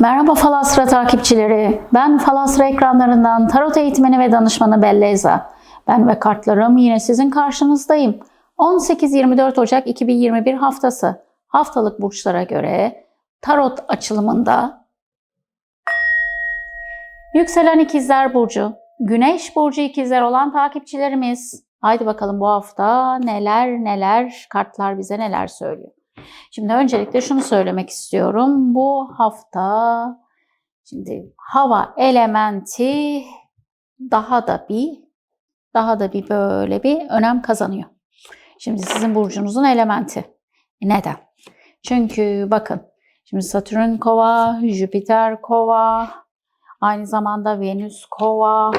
Merhaba Falasra takipçileri. Ben Falasra ekranlarından tarot eğitmeni ve danışmanı Belleza. Ben ve kartlarım yine sizin karşınızdayım. 18-24 Ocak 2021 haftası haftalık burçlara göre tarot açılımında Yükselen ikizler burcu, güneş burcu ikizler olan takipçilerimiz. Haydi bakalım bu hafta neler neler kartlar bize neler söylüyor. Şimdi öncelikle şunu söylemek istiyorum. Bu hafta şimdi hava elementi daha da bir daha da bir böyle bir önem kazanıyor. Şimdi sizin burcunuzun elementi. Neden? Çünkü bakın şimdi Satürn kova, Jüpiter kova, aynı zamanda Venüs kova,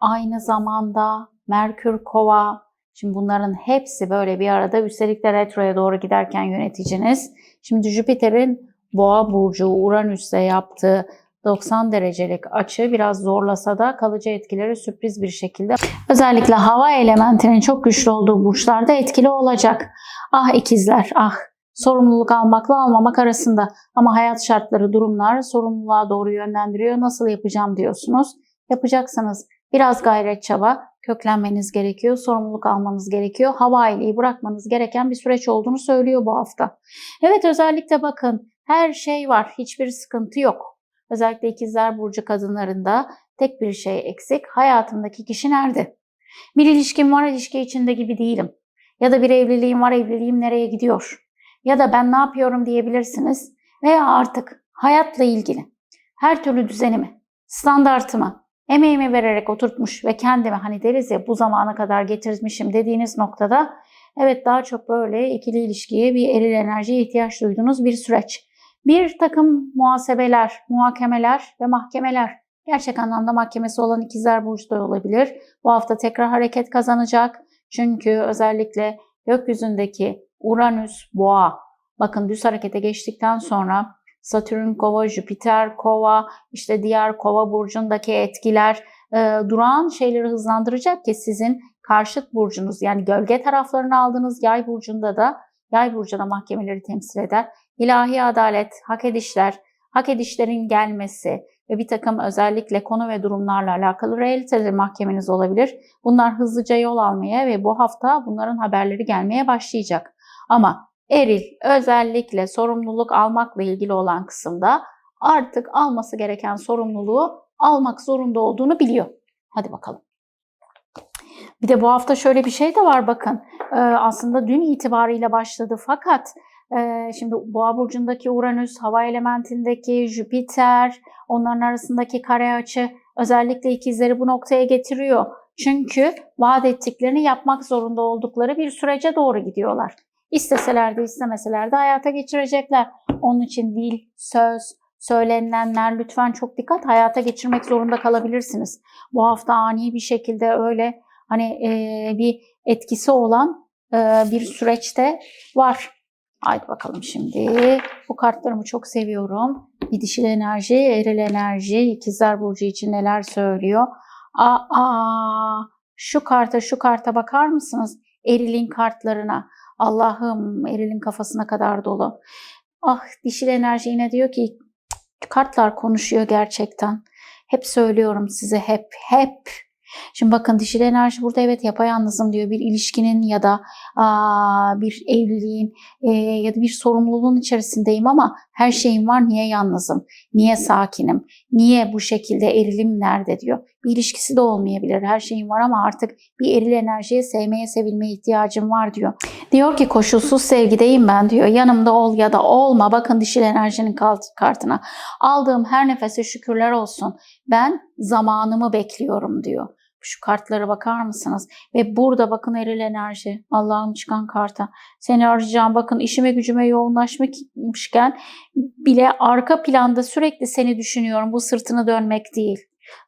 aynı zamanda Merkür kova, Şimdi bunların hepsi böyle bir arada üstelik de retroya doğru giderken yöneticiniz. Şimdi Jüpiter'in Boğa burcu Uranüs'le yaptığı 90 derecelik açı biraz zorlasa da kalıcı etkileri sürpriz bir şekilde özellikle hava elementinin çok güçlü olduğu burçlarda etkili olacak. Ah ikizler ah sorumluluk almakla almamak arasında ama hayat şartları durumlar sorumluluğa doğru yönlendiriyor. Nasıl yapacağım diyorsunuz. Yapacaksınız. Biraz gayret çaba, köklenmeniz gerekiyor, sorumluluk almanız gerekiyor. Hava aileyi bırakmanız gereken bir süreç olduğunu söylüyor bu hafta. Evet özellikle bakın her şey var, hiçbir sıkıntı yok. Özellikle ikizler burcu kadınlarında tek bir şey eksik. Hayatımdaki kişi nerede? Bir ilişkim var, ilişki içinde gibi değilim. Ya da bir evliliğim var, evliliğim nereye gidiyor? Ya da ben ne yapıyorum diyebilirsiniz. Veya artık hayatla ilgili her türlü düzenimi, standartımı, emeğimi vererek oturtmuş ve kendimi hani deriz ya bu zamana kadar getirmişim dediğiniz noktada evet daha çok böyle ikili ilişkiye bir eril enerjiye ihtiyaç duyduğunuz bir süreç. Bir takım muhasebeler, muhakemeler ve mahkemeler gerçek anlamda mahkemesi olan ikizler burcu da olabilir. Bu hafta tekrar hareket kazanacak. Çünkü özellikle gökyüzündeki Uranüs, Boğa bakın düz harekete geçtikten sonra Satürn kova, Jüpiter kova, işte diğer kova burcundaki etkiler e, durağan şeyleri hızlandıracak ki sizin karşıt burcunuz yani gölge taraflarını aldığınız yay burcunda da yay burcuna mahkemeleri temsil eder. İlahi adalet, hak edişler, hak edişlerin gelmesi ve bir takım özellikle konu ve durumlarla alakalı realiteli mahkemeniz olabilir. Bunlar hızlıca yol almaya ve bu hafta bunların haberleri gelmeye başlayacak. Ama eril özellikle sorumluluk almakla ilgili olan kısımda artık alması gereken sorumluluğu almak zorunda olduğunu biliyor. Hadi bakalım. Bir de bu hafta şöyle bir şey de var bakın. Ee, aslında dün itibariyle başladı fakat e, şimdi Boğa burcundaki Uranüs, hava elementindeki Jüpiter, onların arasındaki kare açı özellikle ikizleri bu noktaya getiriyor. Çünkü vaat ettiklerini yapmak zorunda oldukları bir sürece doğru gidiyorlar. İsteseler de istemeseler de hayata geçirecekler. Onun için dil, söz, söylenilenler lütfen çok dikkat hayata geçirmek zorunda kalabilirsiniz. Bu hafta ani bir şekilde öyle hani e, bir etkisi olan e, bir süreçte var. Haydi bakalım şimdi. Bu kartlarımı çok seviyorum. Bir dişil enerji, eril enerji, ikizler burcu için neler söylüyor. Aa, şu karta şu karta bakar mısınız? Eril'in kartlarına. Allah'ım Eril'in kafasına kadar dolu. Ah dişil enerji yine diyor ki kartlar konuşuyor gerçekten. Hep söylüyorum size hep hep. Şimdi bakın dişil enerji burada evet yapayalnızım diyor. Bir ilişkinin ya da aa, bir evliliğin e, ya da bir sorumluluğun içerisindeyim ama her şeyim var. Niye yalnızım? Niye sakinim? Niye bu şekilde erilim nerede diyor. Bir ilişkisi de olmayabilir. Her şeyim var ama artık bir eril enerjiye sevmeye sevilmeye ihtiyacım var diyor. Diyor ki koşulsuz sevgideyim ben diyor. Yanımda ol ya da olma. Bakın dişil enerjinin kartına. Aldığım her nefese şükürler olsun. Ben zamanımı bekliyorum diyor. Şu kartlara bakar mısınız? Ve burada bakın eril enerji. Allah'ım çıkan karta. Seni arayacağım. Bakın işime gücüme yoğunlaşmışken bile arka planda sürekli seni düşünüyorum. Bu sırtını dönmek değil.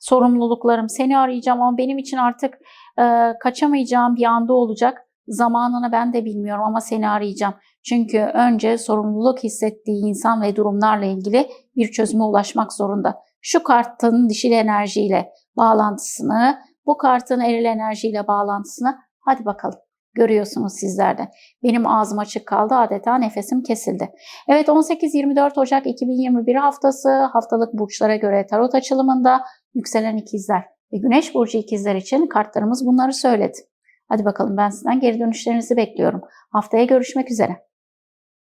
Sorumluluklarım. Seni arayacağım ama benim için artık e, kaçamayacağım bir anda olacak. Zamanını ben de bilmiyorum ama seni arayacağım. Çünkü önce sorumluluk hissettiği insan ve durumlarla ilgili bir çözüme ulaşmak zorunda. Şu kartın dişil enerjiyle bağlantısını, bu kartın eril enerjiyle bağlantısını hadi bakalım. görüyorsunuz sizler de. Benim ağzım açık kaldı adeta nefesim kesildi. Evet 18-24 Ocak 2021 haftası haftalık burçlara göre tarot açılımında yükselen ikizler ve güneş burcu ikizler için kartlarımız bunları söyledi. Hadi bakalım ben sizden geri dönüşlerinizi bekliyorum. Haftaya görüşmek üzere.